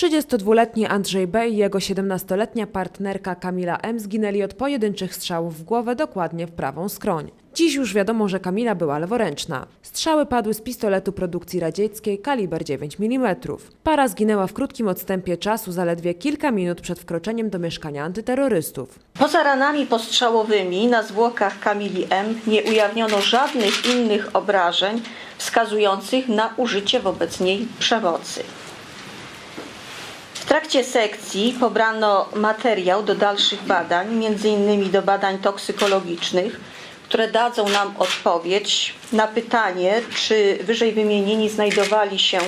32-letni Andrzej B. i jego 17-letnia partnerka Kamila M. zginęli od pojedynczych strzałów w głowę dokładnie w prawą skroń. Dziś już wiadomo, że Kamila była leworęczna. Strzały padły z pistoletu produkcji radzieckiej kaliber 9 mm. Para zginęła w krótkim odstępie czasu, zaledwie kilka minut przed wkroczeniem do mieszkania antyterrorystów. Poza ranami postrzałowymi na zwłokach Kamili M. nie ujawniono żadnych innych obrażeń wskazujących na użycie wobec niej przemocy. Trakcie sekcji pobrano materiał do dalszych badań, m.in. do badań toksykologicznych, które dadzą nam odpowiedź na pytanie, czy wyżej wymienieni znajdowali się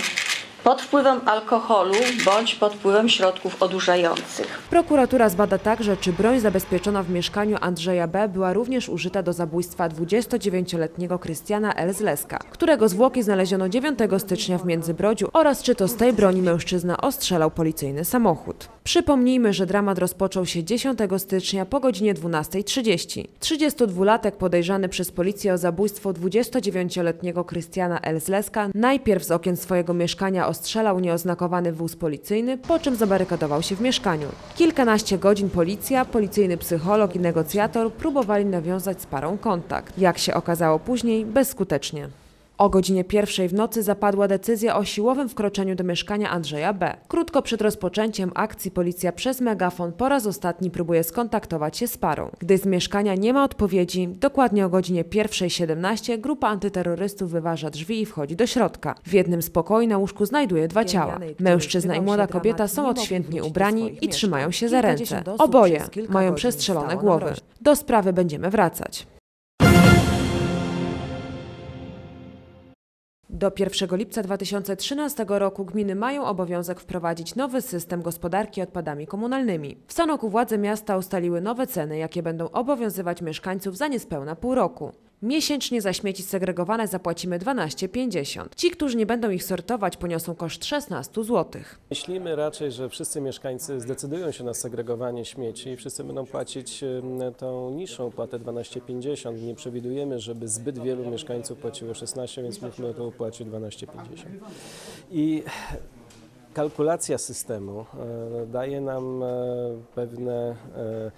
pod wpływem alkoholu bądź pod wpływem środków odurzających. Prokuratura zbada także, czy broń zabezpieczona w mieszkaniu Andrzeja B. była również użyta do zabójstwa 29-letniego Krystiana L. Zleska, którego zwłoki znaleziono 9 stycznia w Międzybrodziu oraz czy to z tej broni mężczyzna ostrzelał policyjny samochód. Przypomnijmy, że dramat rozpoczął się 10 stycznia po godzinie 12.30. 32-latek podejrzany przez policję o zabójstwo 29-letniego Krystiana L. Zleska najpierw z okien swojego mieszkania ostrzelał nieoznakowany wóz policyjny, po czym zabarykadował się w mieszkaniu. Kilkanaście godzin policja, policyjny psycholog i negocjator próbowali nawiązać z parą kontakt. Jak się okazało później, bezskutecznie. O godzinie pierwszej w nocy zapadła decyzja o siłowym wkroczeniu do mieszkania Andrzeja B. Krótko przed rozpoczęciem akcji policja przez megafon po raz ostatni próbuje skontaktować się z parą. Gdy z mieszkania nie ma odpowiedzi, dokładnie o godzinie 1.17 grupa antyterrorystów wyważa drzwi i wchodzi do środka. W jednym z pokoi na łóżku znajduje dwa ciała. Mężczyzna i młoda kobieta są odświętnie ubrani i trzymają się za ręce. Oboje mają przestrzelone głowy. Do sprawy będziemy wracać. Do 1 lipca 2013 roku gminy mają obowiązek wprowadzić nowy system gospodarki odpadami komunalnymi. W Sanoku władze miasta ustaliły nowe ceny, jakie będą obowiązywać mieszkańców za niespełna pół roku. Miesięcznie za śmieci segregowane zapłacimy 12,50. Ci, którzy nie będą ich sortować, poniosą koszt 16 zł. Myślimy raczej, że wszyscy mieszkańcy zdecydują się na segregowanie śmieci i wszyscy będą płacić tą niższą opłatę 12,50. Nie przewidujemy, żeby zbyt wielu mieszkańców płaciło 16, więc mówmy o opłacie 12,50. I kalkulacja systemu e, daje nam e, pewne e,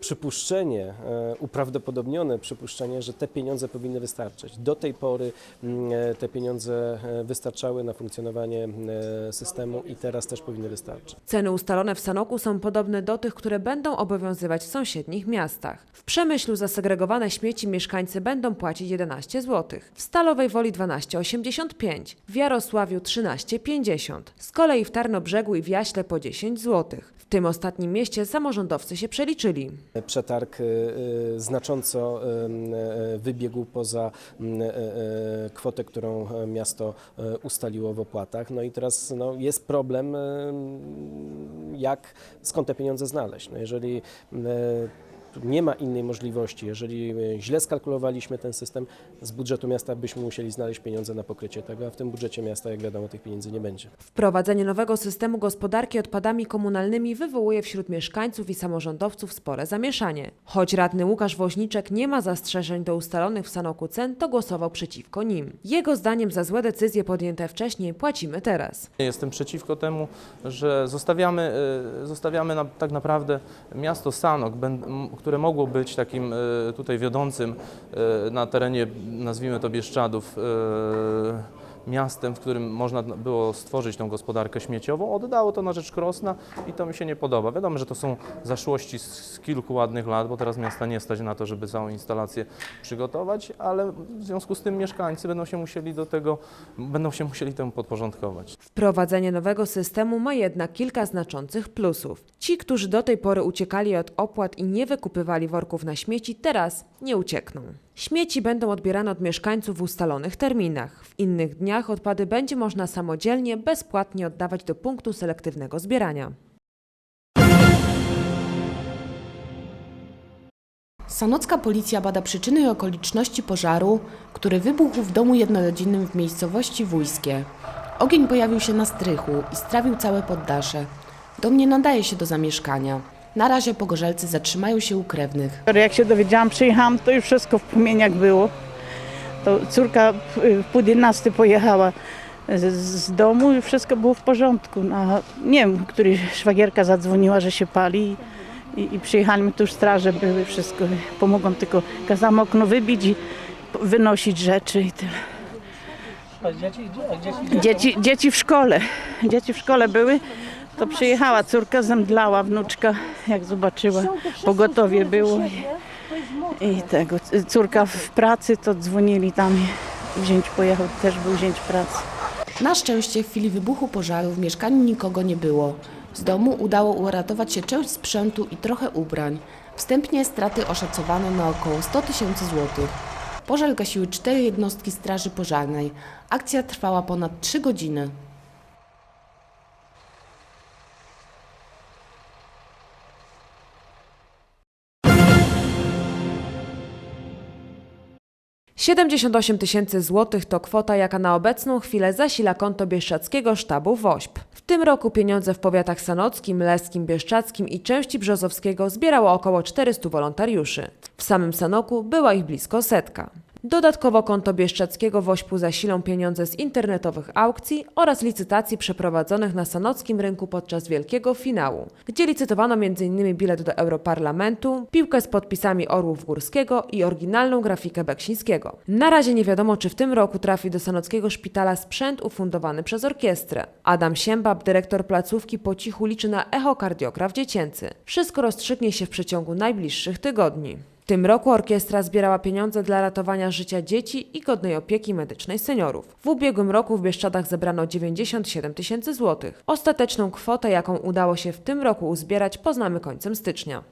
przypuszczenie, e, uprawdopodobnione przypuszczenie, że te pieniądze powinny wystarczyć. Do tej pory mm, e, te pieniądze e, wystarczały na funkcjonowanie systemu i teraz też powinny wystarczyć. Ceny ustalone w Sanoku są podobne do tych, które będą obowiązywać w sąsiednich miastach. W Przemyślu za segregowane śmieci mieszkańcy będą płacić 11 zł, w Stalowej Woli 12,85, w Jarosławiu 13,50, z kolei w Tarnobrzegu i w Jaśle po 10 zł. W tym ostatnim mieście samorządowcy się przeliczyli. Przetarg e, e, znacząco e, wybiegł poza kwotę, którą e, miasto e, ustaliło w opłatach. No i teraz no, jest problem, jak, skąd te pieniądze znaleźć. No jeżeli nie ma innej możliwości, jeżeli e, źle skalkulowaliśmy ten system, z budżetu miasta byśmy musieli znaleźć pieniądze na pokrycie tego, a w tym budżecie miasta, jak wiadomo, tych pieniędzy nie będzie. Wprowadzenie nowego systemu gospodarki odpadami komunalnymi wywołuje wśród mieszkańców i samorządowców spore zamieszanie. Choć radny Łukasz Woźniczek nie ma zastrzeżeń do ustalonych w Sanoku cen, to głosował przeciwko nim. Jego zdaniem za złe decyzje podjęte wcześniej płacimy teraz. Jestem przeciwko temu, że zostawiamy, e, zostawiamy na, tak naprawdę miasto Sanok, które mogło być takim e, tutaj wiodącym e, na terenie, nazwijmy to Bieszczadów, e, miastem, w którym można było stworzyć tą gospodarkę śmieciową, oddało to na rzecz Krosna i to mi się nie podoba. Wiadomo, że to są zaszłości z, kilku ładnych lat, bo teraz miasta nie stać na to, żeby całą instalację przygotować, ale w związku z tym mieszkańcy będą się musieli do tego, będą się musieli temu podporządkować. Wprowadzenie nowego systemu ma jednak kilka znaczących plusów. Ci, którzy do tej pory uciekali od opłat i nie wykupywali worków na śmieci, teraz nie uciekną. Śmieci będą odbierane od mieszkańców w ustalonych terminach. W innych dniach odpady będzie można samodzielnie, bezpłatnie oddawać do punktu selektywnego zbierania. Sanocka policja bada przyczyny i okoliczności pożaru, który wybuchł w domu jednorodzinnym w miejscowości Wójskie. Ogień pojawił się na strychu i strawił całe poddasze. Dom nie nadaje się do zamieszkania. Na razie pogorzelcy zatrzymają się u krewnych. Jak się dowiedziałam, przyjechałam, to już wszystko w płomieniach było. To córka w pół 11 pojechała z, domu i wszystko było w porządku. No, nie wiem, który szwagierka zadzwoniła, że się pali i, i przyjechaliśmy tu już straże były, wszystko pomogą, tylko kazałam okno wybić i wynosić rzeczy i tyle. Dzieci, dzieci w szkole, dzieci w szkole były, to przyjechała córka, zemdlała wnuczka, jak zobaczyła, pogotowie było i, tego, córka w pracy, to dzwonili tam i wziąć pojechał, też był wziąć pracy. Na szczęście w chwili wybuchu pożaru w mieszkaniu nikogo nie było. Z domu udało uratować się część sprzętu i trochę ubrań. Wstępnie straty oszacowano na około 100 tysięcy złotych. Pożar gasiły cztery jednostki Straży Pożarnej. Akcja trwała ponad 3 godziny. – 78 tysięcy złotych to kwota, jaka na obecną chwilę zasila konto Bieszczadzkiego Sztabu WOŚP. W tym roku pieniądze w powiatach sanockim, leskim, bieszczackim i części Brzozowskiego zbierało około 400 wolontariuszy. W samym Sanoku była ich blisko setka. Dodatkowo konto Bieszczackiego Wośpu zasilą pieniądze z internetowych aukcji oraz licytacji przeprowadzonych na sanockim rynku podczas wielkiego finału, gdzie licytowano m.in. bilet do Europarlamentu, piłkę z podpisami Orłów Górskiego i oryginalną grafikę Beksińskiego. Na razie nie wiadomo, czy w tym roku trafi do sanockiego szpitala sprzęt ufundowany przez orkiestrę. Adam Siembab, dyrektor placówki, po cichu liczy na echokardiograf dziecięcy. Wszystko rozstrzygnie się w przeciągu najbliższych tygodni. W tym roku orkiestra zbierała pieniądze dla ratowania życia dzieci i godnej opieki medycznej seniorów. W ubiegłym roku w Bieszczadach zebrano 97 tysięcy złotych. Ostateczną kwotę, jaką udało się w tym roku uzbierać, poznamy końcem stycznia.